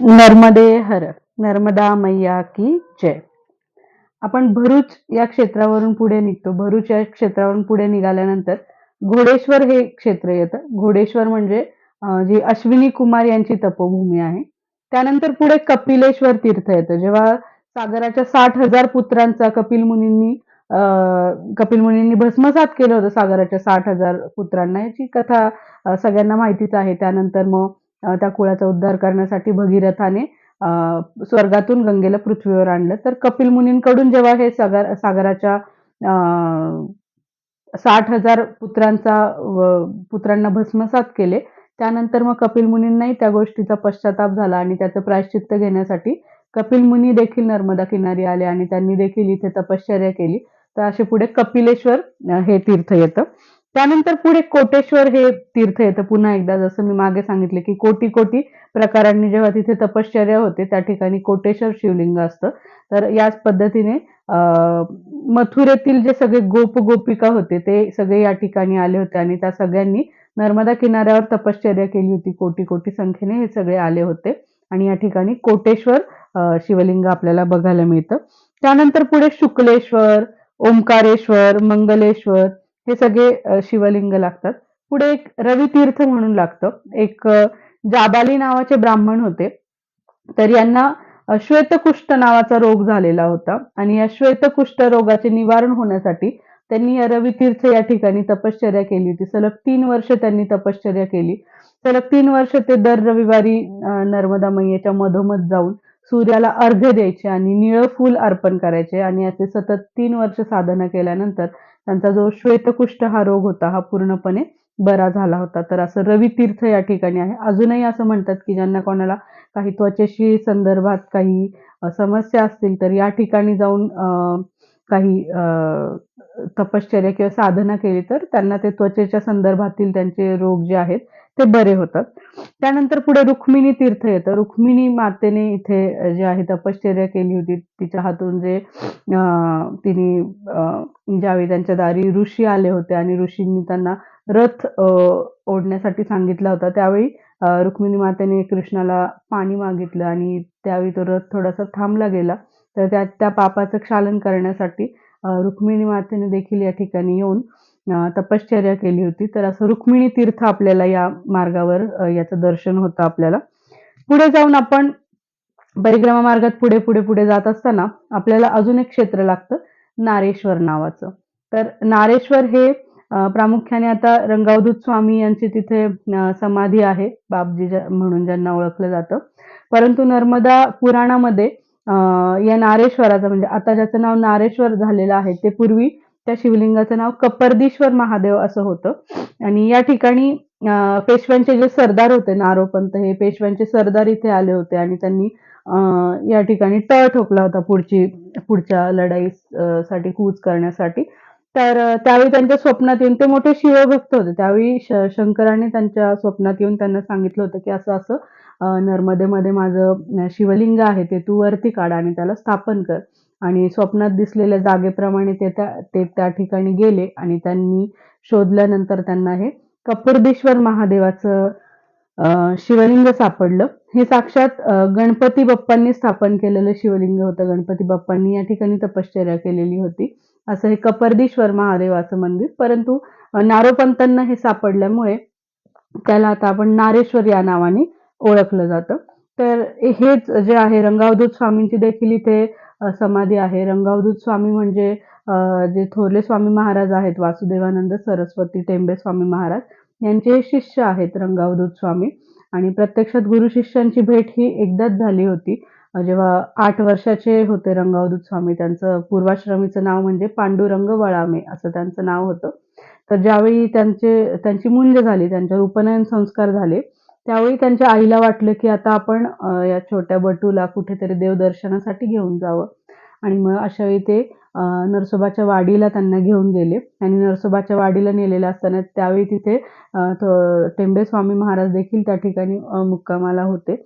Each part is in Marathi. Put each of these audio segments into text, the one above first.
नर्मदे हर नर्मदा मैया की जय. आपण भरूच या क्षेत्रावरून पुढे निघतो. भरूच या क्षेत्रावरून पुढे निघाल्यानंतर घोडेश्वर हे क्षेत्र येतं. घोडेश्वर म्हणजे जी अश्विनी कुमार यांची तपोभूमी आहे. त्यानंतर पुढे कपिलेश्वर तीर्थ येतं. जेव्हा सागराच्या साठ हजार पुत्रांचा कपिल मुनींनी कपिल मुनींनी भस्मसात केलं होतं सागराच्या साठ हजार पुत्रांना. याची कथा सगळ्यांना माहितीच आहे. त्यानंतर मग त्या कुळाचा उद्धार करण्यासाठी भगीरथाने अं, स्वर्गातून गंगेला पृथ्वीवर आणलं. तर कपिल मुनींकडून जेव्हा हे सागर सागराच्या अं, साठ हजार पुत्रांचा पुत्रांना भस्मसात केले त्यानंतर मग कपिल मुनींनाही त्या गोष्टीचा पश्चाताप झाला आणि त्याचं प्रायश्चित्त घेण्यासाठी कपिल मुनी देखील नर्मदा किनारी आले आणि त्यांनी देखील इथे तपश्चर्या केली. तर असे पुढे कपिलेश्वर हे तीर्थ येतं. त्यानंतर पुढे कोटेश्वर हे तीर्थ येतं पुन्हा एकदा जसं मी मागे सांगितले की कोटी कोटी प्रकारांनी जेव्हा तिथे तपश्चर्या होते त्या ठिकाणी कोटेश्वर शिवलिंग असतं. तर याच पद्धतीने मथुरेतील जे सगळे गोप गोपिका होते ते सगळे या ठिकाणी आले होते आणि त्या सगळ्यांनी नर्मदा किनाऱ्यावर तपश्चर्या केली होती. कोटी कोटी संख्येने हे सगळे आले होते आणि या ठिकाणी कोटेश्वर शिवलिंग आपल्याला बघायला मिळतं. त्यानंतर पुढे शुक्लेश्वर ओंकारेश्वर मंगलेश्वर हे सगळे शिवलिंग लागतात. पुढे एक रवितीर्थ म्हणून लागतं. एक जाबाली नावाचे ब्राह्मण होते. तर यांना श्वेतकुष्ठ नावाचा रोग झालेला होता. आणि या श्वेतकुष्ठ रोगाचे निवारण होण्यासाठी त्यांनी या रवितीर्थ या ठिकाणी तपश्चर्या केली होती. सलग तीन वर्ष त्यांनी तपश्चर्या केली. सलग तीन वर्ष ते दर रविवारी नर्मदा मैयाच्या मधोमध जाऊन सूर्याला अर्घ्य द्यायचे आणि निळं फूल अर्पण करायचे. आणि याचे सतत तीन वर्ष साधना केल्यानंतर त्यांचा जो श्वेतकुष्ठ हा रोग होता हा पूर्णपणे बरा झाला होता. तर असं रवितीर्थ या ठिकाणी आहे. अजूनही असं म्हणतात की ज्यांना कोणाला काही त्वचेशी संदर्भात काही समस्या असतील तर या ठिकाणी जाऊन काही तपश्चर्या किंवा साधना केली तर त्यांना ते त्वचेच्या संदर्भातील त्यांचे रोग जे आहेत ते बरे होतात. त्यानंतर पुढे रुक्मिणी तीर्थ येतं. रुक्मिणी मातेने इथे जे आहे तपश्चर्या केली होती. तिच्या हातून जे तिने ज्यावेळी त्यांच्या दारी ऋषी आले होते आणि ऋषींनी त्यांना रथ ओढण्यासाठी सांगितला होता त्यावेळी रुक्मिणी मातेने कृष्णाला पाणी मागितलं आणि त्यावेळी तो रथ थोडासा थांबला गेला. तर त्या त्या पापाचं क्षालन करण्यासाठी रुक्मिणी मातेने देखील या ठिकाणी येऊन अ, तपश्चर्या केली होती. तर असं रुक्मिणी तीर्थ आपल्याला या मार्गावर अ, याचं दर्शन होतं आपल्याला. पुढे जाऊन आपण परिक्रमा मार्गात पुढे पुढे पुढे जात असताना आपल्याला अजून एक क्षेत्र लागतं नारेश्वर नावाचं. तर नारेश्वर हे अ, प्रामुख्याने आता रंगावधूत स्वामी यांची तिथे अ, समाधी आहे बापजी ज्या- म्हणून ज्यांना ओळखलं जातं. परंतु नर्मदा पुराणामध्ये अ, या नारेश्वराचं म्हणजे आता ज्याचं नाव नारेश्वर झालेलं आहे ते पूर्वी त्या शिवलिंगाचं नाव कपर्दीश्वर महादेव असं होतं. आणि या ठिकाणी पेशव्यांचे जे सरदार होते नारोपंत हे पेशव्यांचे सरदार इथे आले होते आणि त्यांनी या ठिकाणी तळ ठोकला होता पुढची पुढच्या लढाई साठी कूच करण्यासाठी. तर त्यावेळी त्यांच्या स्वप्नात येऊन ते मोठे शिवभक्त होते. त्यावेळी शंकराने त्यांच्या स्वप्नात येऊन त्यांना सांगितलं होतं की असं असं नर्मदेमध्ये माझं शिवलिंग आहे ते तू वरती काढ आणि त्याला स्थापन कर. आणि स्वप्नात दिसलेल्या जागेप्रमाणे ते त्या ते त्या ठिकाणी गेले आणि त्यांनी शोधल्यानंतर त्यांना हे कपूर्देश्वर महादेवाचं शिवलिंग सापडलं. हे साक्षात गणपती बाप्पांनी स्थापन केलेलं शिवलिंग होतं. गणपती बाप्पांनी या ठिकाणी तपश्चर्या केलेली होती. असं हे कपर्देश्वर महादेवाचं मंदिर. परंतु नारोपंतांना हे सापडल्यामुळे त्याला आता आपण नारेश्वर या नावाने ओळखलं जातं. तर हेच जे आहे रंगावधूत स्वामींची देखील इथे समाधी आहे. रंगावधूत स्वामी म्हणजे जे थोरले स्वामी महाराज आहेत वासुदेवानंद सरस्वती टेंबे स्वामी महाराज यांचे शिष्य आहेत रंगावधूत स्वामी. आणि प्रत्यक्षात गुरु शिष्यांची भेट ही एकदाच झाली होती. जेव्हा आठ वर्षाचे होते रंगावधूत स्वामी त्यांचं पूर्वाश्रमीचं नाव म्हणजे पांडुरंग वळामे असं त्यांचं नाव होतं. तर ज्यावेळी त्यांचे त्यांची मुंज झाली त्यांच्यावर उपनयन संस्कार झाले त्यावेळी त्यांच्या आईला वाटलं की आता आपण या छोट्या बटूला कुठेतरी देवदर्शनासाठी घेऊन जावं. आणि मग अशा वेळी ते नरसोबाच्या वाडीला त्यांना घेऊन गेले. आणि नरसोबाच्या वाडीला नेलेलं असताना त्यावेळी तिथे टेंबे स्वामी महाराज देखील त्या ठिकाणी मुक्कामाला होते.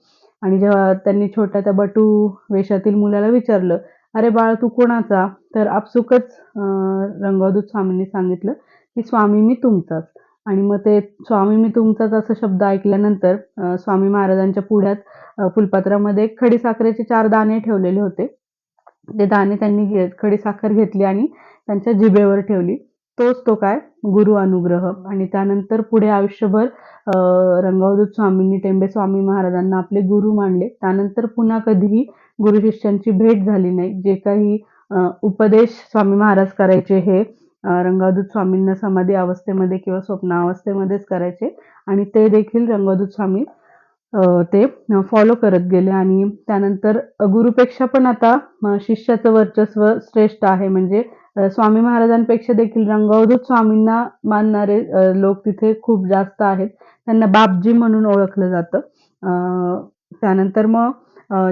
आणि जेव्हा त्यांनी छोट्या त्या बटू वेशातील मुलाला विचारलं अरे बाळ तू कोणाचा? तर आपसुकच रंगवदूत स्वामींनी सांगितलं की स्वामी मी तुमचाच. आणि मग ते स्वामी मी तुमचाच असा शब्द ऐकल्यानंतर स्वामी महाराजांच्या पुढ्यात फुलपात्रामध्ये फुलपात्रामध्ये खडीसाखरेचे चार दाणे ठेवलेले होते. ते दाणे त्यांनी घे खडीसाखर घेतली आणि त्यांच्या जिभेवर ठेवली. तोच तो काय? गुरु अनुग्रह. आणि त्यानंतर पुढे आयुष्यभर रंगावधूत स्वामींनी टेंबे स्वामी महाराजांना आपले गुरु मानले. त्यानंतर पुन्हा कधीही गुरु शिष्यांची भेट झाली नाही. जे काही उपदेश स्वामी महाराज करायचे हे रंगावधूत स्वामींना समाधी अवस्थेमध्ये किंवा स्वप्नावस्थेमध्येच करायचे. आणि ते देखील रंगावधूत स्वामी ते फॉलो करत गेले. आणि त्यानंतर गुरुपेक्षा पण आता शिष्याचं वर्चस्व श्रेष्ठ आहे. म्हणजे स्वामी महाराजांपेक्षा देखील रंगावधूत स्वामींना मानणारे लोक तिथे खूप जास्त आहेत. त्यांना बापजी म्हणून ओळखलं जातं. त्यानंतर मग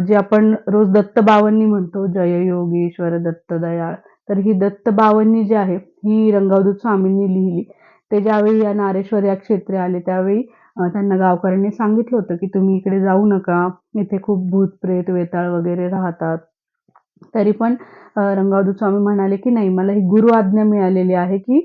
जे आपण रोज दत्त बावन्नी म्हणतो जय योगीश्वर दत्त दयाळ. तर ही दत्तबावनी जी आहे ही रंगावदूत स्वामींनी लिहिली. ते ज्यावेळी या नारेश्वर या क्षेत्री आले त्यावेळी त्यांना गावकऱ्यांनी सांगितलं होतं की तुम्ही इकडे जाऊ नका इथे खूप भूतप्रेत वेताळ वगैरे राहतात. तरी पण अ, स्वामी म्हणाले की नाही मला ही गुरु आज्ञा मिळालेली आहे की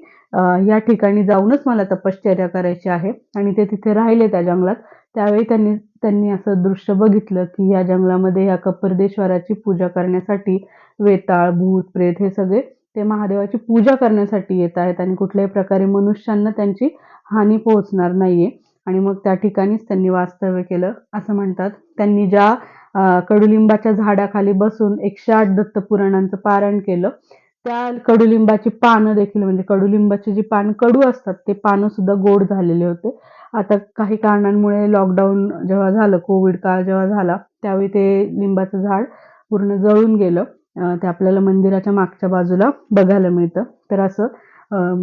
या ठिकाणी जाऊनच मला तपश्चर्या करायची आहे. आणि ते तिथे राहिले त्या जंगलात. त्यावेळी त्यांनी त्यांनी असं दृश्य बघितलं की या जंगलामध्ये या कपर्देश्वराची पूजा करण्यासाठी वेताळ भूत प्रेत हे सगळे ते महादेवाची पूजा करण्यासाठी येत आहेत आणि कुठल्याही प्रकारे मनुष्यांना त्यांची हानी पोहोचणार नाहीये. आणि मग त्या ठिकाणीच त्यांनी वास्तव्य केलं असं म्हणतात. त्यांनी ज्या कडुलिंबाच्या झाडाखाली बसून एकशे आठ दत्तपुराणांचं पारायण केलं. त्या कडुलिंबाची पानं देखील म्हणजे कडुलिंबाची जी पान कडू असतात ते पानं सुद्धा गोड झालेले होते. आता काही कारणांमुळे लॉकडाऊन जेव्हा झालं कोविड काळ जेव्हा झाला त्यावेळी ते लिंबाचं झाड पूर्ण जळून गेलं. ते आपल्याला मंदिराच्या मागच्या बाजूला बघायला मिळतं. तर असं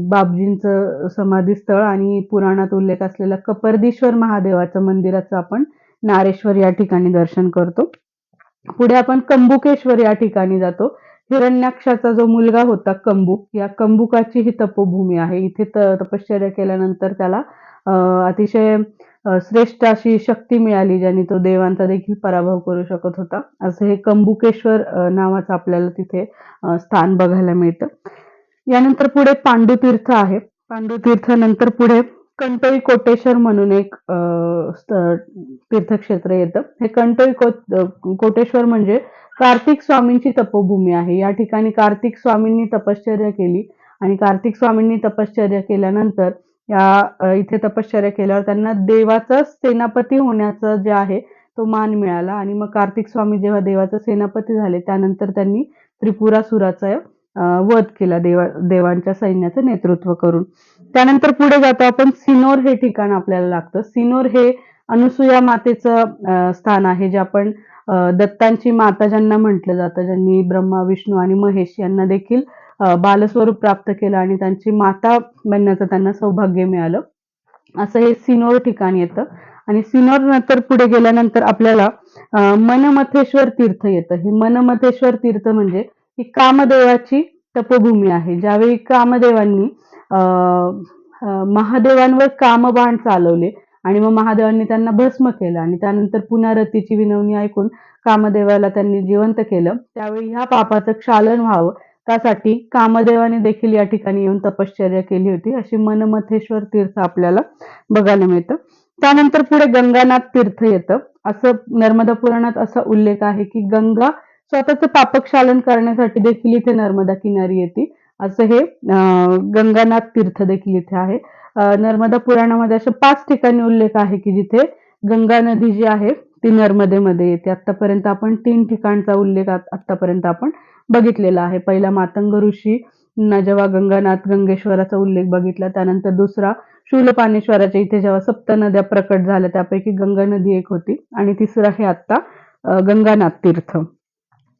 बाबजींचं समाधीस्थळ आणि पुराणात उल्लेख असलेलं कपर्दीश्वर महादेवाचं मंदिराचं आपण नारेश्वर या ठिकाणी दर्शन करतो. पुढे आपण कंबुकेश्वर या ठिकाणी जातो. हिरण्याक्षाचा जो मुलगा होता कंबुक या कंबुकाची ही तपोभूमी आहे. इथे त तपश्चर्या केल्यानंतर त्याला अतिशय श्रेष्ठ अशी शक्ती मिळाली ज्याने तो देवांचा देखील पराभव करू शकत होता. असं हे कंबुकेश्वर नावाचं आपल्याला तिथे स्थान बघायला मिळतं. यानंतर पुढे पांडुतीर्थ आहे. पांडुतीर्थ नंतर पुढे कंटोई कोटेश्वर म्हणून एक तीर्थक्षेत्र येतं. हे कंटोई को- कोटेश्वर म्हणजे कार्तिक स्वामींची तपोभूमी आहे. या ठिकाणी कार्तिक स्वामींनी तपश्चर्या केली आणि कार्तिक स्वामींनी तपश्चर्या केल्यानंतर या इथे तपश्चर्या केल्यावर त्यांना देवाचा सेनापती होण्याचा जे आहे तो मान मिळाला आणि मग कार्तिक स्वामी जेव्हा देवाचा सेनापती झाले त्यानंतर त्यांनी त्रिपुरासुराचा वध केला देवा देवांच्या सैन्याचं नेतृत्व करून. त्यानंतर पुढे जातो आपण सिनोर हे ठिकाण आपल्याला लागतं. सिनोर हे अनुसुया मातेचं स्थान आहे जे आपण दत्तांची माता ज्यांना म्हटलं जातं ज्यांनी ब्रह्मा विष्णू आणि महेश यांना देखील बालस्वरूप प्राप्त केलं आणि त्यांची माता बनण्याचं त्यांना सौभाग्य मिळालं. असं हे सिनोर ठिकाण येतं. आणि सिनोर नंतर पुढे गेल्यानंतर आपल्याला मनमथेश्वर तीर्थ येतं. हे मनमथेश्वर तीर्थ म्हणजे ही कामदेवाची तपोभूमी आहे. ज्यावेळी कामदेवांनी महादेवांवर कामबाण चालवले आणि मग महादेवांनी त्यांना भस्म केलं आणि त्यानंतर पुन्हा विनवणी ऐकून कामदेवाला त्यांनी जिवंत केलं. त्यावेळी ह्या पापाचं क्षालन व्हावं त्यासाठी कामदेवाने देखील या ठिकाणी येऊन तपश्चर्या केली होती. अशी मनमथेश्वर तीर्थ आपल्याला बघायला मिळतं. त्यानंतर पुढे गंगानाथ तीर्थ येतं. असं नर्मदा पुराणात असा उल्लेख आहे की गंगा स्वतःचं पापक्षालन करण्यासाठी देखील इथे नर्मदा किनारी येते. असं हे गंगानाथ तीर्थ देखील इथे आहे. नर्मदा पुराणामध्ये असे पाच ठिकाणी उल्लेख आहे की जिथे गंगा नदी जी आहे ती नर्मदेमध्ये येते. आतापर्यंत आपण तीन ठिकाणचा उल्लेख आतापर्यंत आपण बघितलेला आहे. पहिला मातंग ऋषी जेव्हा गंगानाथ गंगेश्वराचा उल्लेख बघितला त्यानंतर दुसरा शूलपानेश्वराच्या इथे जेव्हा सप्त नद्या प्रकट झाल्या त्यापैकी गंगा नदी एक होती. आणि तिसरा हे आता गंगानाथ तीर्थ.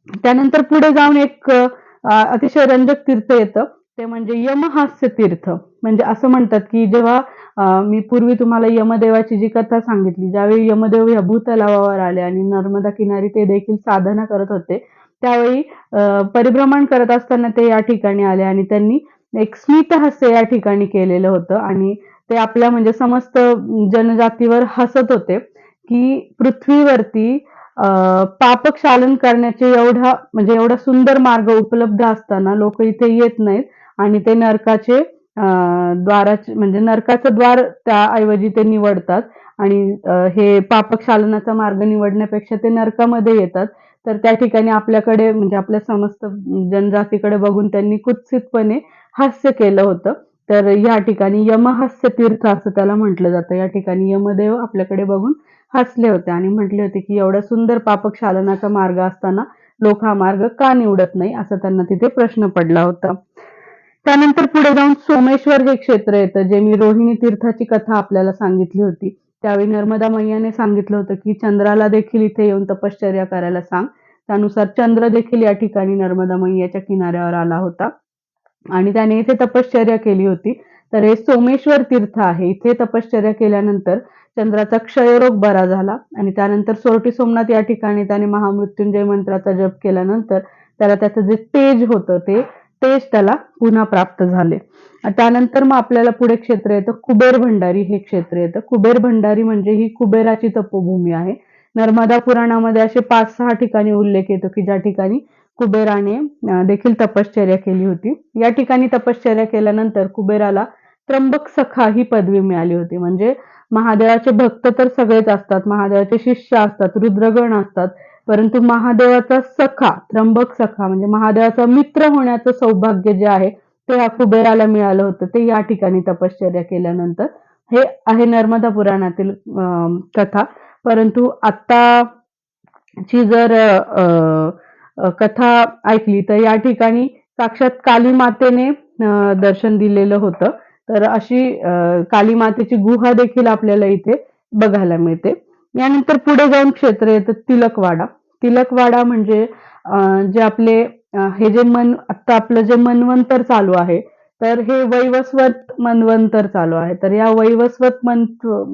त्यानंतर पुढे जाऊन एक अतिशय रंजक तीर्थ येतं. ते म्हणजे यमहास्य तीर्थ. म्हणजे असं म्हणतात की जेव्हा मी पूर्वी तुम्हाला यमदेवाची जी कथा सांगितली ज्यावेळी यमदेव या भूतलावावर आले आणि नर्मदा किनारी ते देखील साधना करत होते त्यावेळी परिभ्रमण करत असताना ते या ठिकाणी आले आणि त्यांनी एक स्मितहास्य या ठिकाणी केलेलं होतं आणि ते आपल्या म्हणजे समस्त जनजातीवर हसत होते की पृथ्वीवरती पापक पापक्षालन करण्याचे एवढा म्हणजे एवढा सुंदर मार्ग उपलब्ध असताना लोक इथे येत नाहीत आणि ते नरकाचे द्वाराचे म्हणजे नरकाचं द्वार त्याऐवजी ते निवडतात आणि हे हे पापक्षालनाचा मार्ग निवडण्यापेक्षा ते नरकामध्ये येतात. तर त्या ठिकाणी आपल्याकडे म्हणजे आपल्या समस्त जनजातीकडे बघून त्यांनी कुत्सितपणे हास्य केलं होतं. तर या ठिकाणी यमहास्य तीर्थ असं त्याला म्हटलं जातं. या ठिकाणी यमदेव आपल्याकडे बघून हसले होते आणि म्हटले होते की एवढा सुंदर पापक्षालनाचा मार्ग असताना लोक हा मार्ग का निवडत नाही? असा त्यांना तिथे प्रश्न पडला होता. त्यानंतर पुढे जाऊन सोमेश्वर हे क्षेत्र येतं जे मी रोहिणी तीर्थाची कथा आपल्याला सांगितली होती. त्यावेळी नर्मदा मैयाने सांगितलं होतं की चंद्राला देखील इथे येऊन तपश्चर्या करायला सांग. त्यानुसार चंद्र देखील या ठिकाणी नर्मदा मैयाच्या किनाऱ्यावर आला होता. आणि त्याने इथे तपश्चर्या केली होती. तर हे सोमेश्वर तीर्थ आहे. इथे तपश्चर्या केल्यानंतर चंद्राचा क्षयरोग बरा झाला आणि त्यानंतर सोरटी सोमनाथ या ठिकाणी त्याने महामृत्युंजय मंत्राचा जप केल्यानंतर त्याला त्याचं जे तेज होतं ते तेज त्याला पुन्हा प्राप्त झाले. त्यानंतर मग आपल्याला पुढे क्षेत्र येतं कुबेर भंडारी. हे क्षेत्र येतं. कुबेर भंडारी म्हणजे ही कुबेराची तपोभूमी आहे. नर्मदा पुराणामध्ये असे पाच सहा ठिकाणी उल्लेख येतो की ज्या ठिकाणी कुबेराने देखील तपश्चर्या केली होती. या ठिकाणी तपश्चर्या केल्यानंतर कुबेराला त्र्यंबक सखा ही पदवी मिळाली होती. म्हणजे महादेवाचे भक्त तर सगळेच असतात महादेवाचे शिष्य असतात रुद्रगण असतात परंतु महादेवाचा सखा त्र्यंबक सखा म्हणजे महादेवाचा मित्र होण्याचं सौभाग्य जे आहे ते या कुबेराला मिळालं होतं. ते या ठिकाणी तपश्चर्या केल्यानंतर. हे आहे नर्मदा पुराणातील कथा. परंतु आता ची जर कथा ऐकली तर या ठिकाणी साक्षात काली मातेने दर्शन दिलेलं होतं. तर अशी काली मातेची गुहा देखील आपल्याला इथे बघायला मिळते. यानंतर पुढे जाऊन क्षेत्र येतं तिलकवाडा. तिलकवाडा म्हणजे जे आपले हे जे मन आता आपलं जे मनवंतर चालू आहे तर हे वैवस्वत मनवंतर चालू आहे. तर या वैवस्वत मन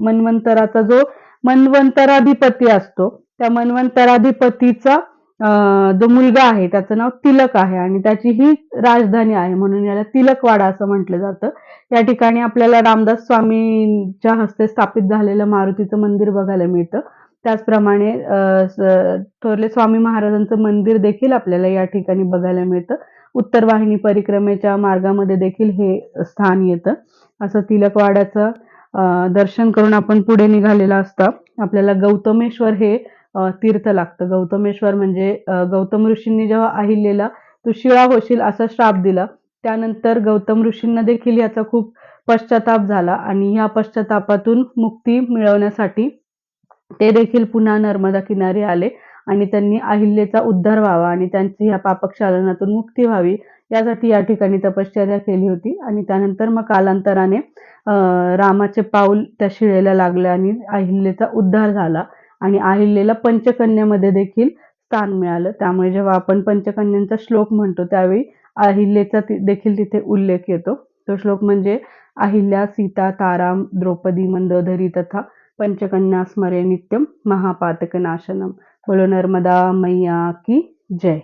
मनवंतराचा जो मनवंतराधिपती असतो त्या मनवंतराधिपतीचा जो मुलगा आहे त्याचं नाव तिलक आहे आणि त्याची ही राजधानी आहे म्हणून याला तिलकवाडा असं म्हटलं जातं. या ठिकाणी आपल्याला रामदास स्वामींच्या हस्ते स्थापित झालेलं मारुतीचं मंदिर बघायला मिळतं. त्याचप्रमाणे थोरले स्वामी महाराजांचं मंदिर देखील आपल्याला या ठिकाणी बघायला मिळतं. उत्तर वाहिनी परिक्रमेच्या मार्गामध्ये देखील हे स्थान येतं. असं तिलकवाड्याचं दर्शन करून आपण पुढे निघालेला असता आपल्याला गौतमेश्वर हे तीर्थ लागतं. गौतमेश्वर म्हणजे गौतम ऋषींनी जेव्हा अहिल्याला तू शिळा होशील असा श्राप दिला त्यानंतर गौतम ऋषींना देखील याचा खूप पश्चाताप झाला आणि ह्या पश्चातापातून मुक्ती मिळवण्यासाठी ते देखील पुन्हा नर्मदा किनारी आले आणि त्यांनी अहिल्येचा उद्धार व्हावा आणि त्यांची ह्या पापक्षालनातून मुक्ती व्हावी यासाठी या ठिकाणी तपश्चर्या केली होती आणि त्यानंतर मग कालांतराने अं, रामाचे पाऊल त्या शिळेला लागले आणि अहिल्येचा उद्धार झाला. आणि अहिल्येला पंचकन्यामध्ये देखील स्थान मिळालं. त्यामुळे जेव्हा आपण पंचकन्यांचा श्लोक म्हणतो त्यावेळी अहिल्याचा ति- देखील तिथे उल्लेख येतो. तो श्लोक म्हणजे अहिल्या सीता तारा द्रौपदी मंदोदरी तथा पंचकन्या स्मरे नित्यम महापातक नाशनम बोलो नर्मदा मैया की जय.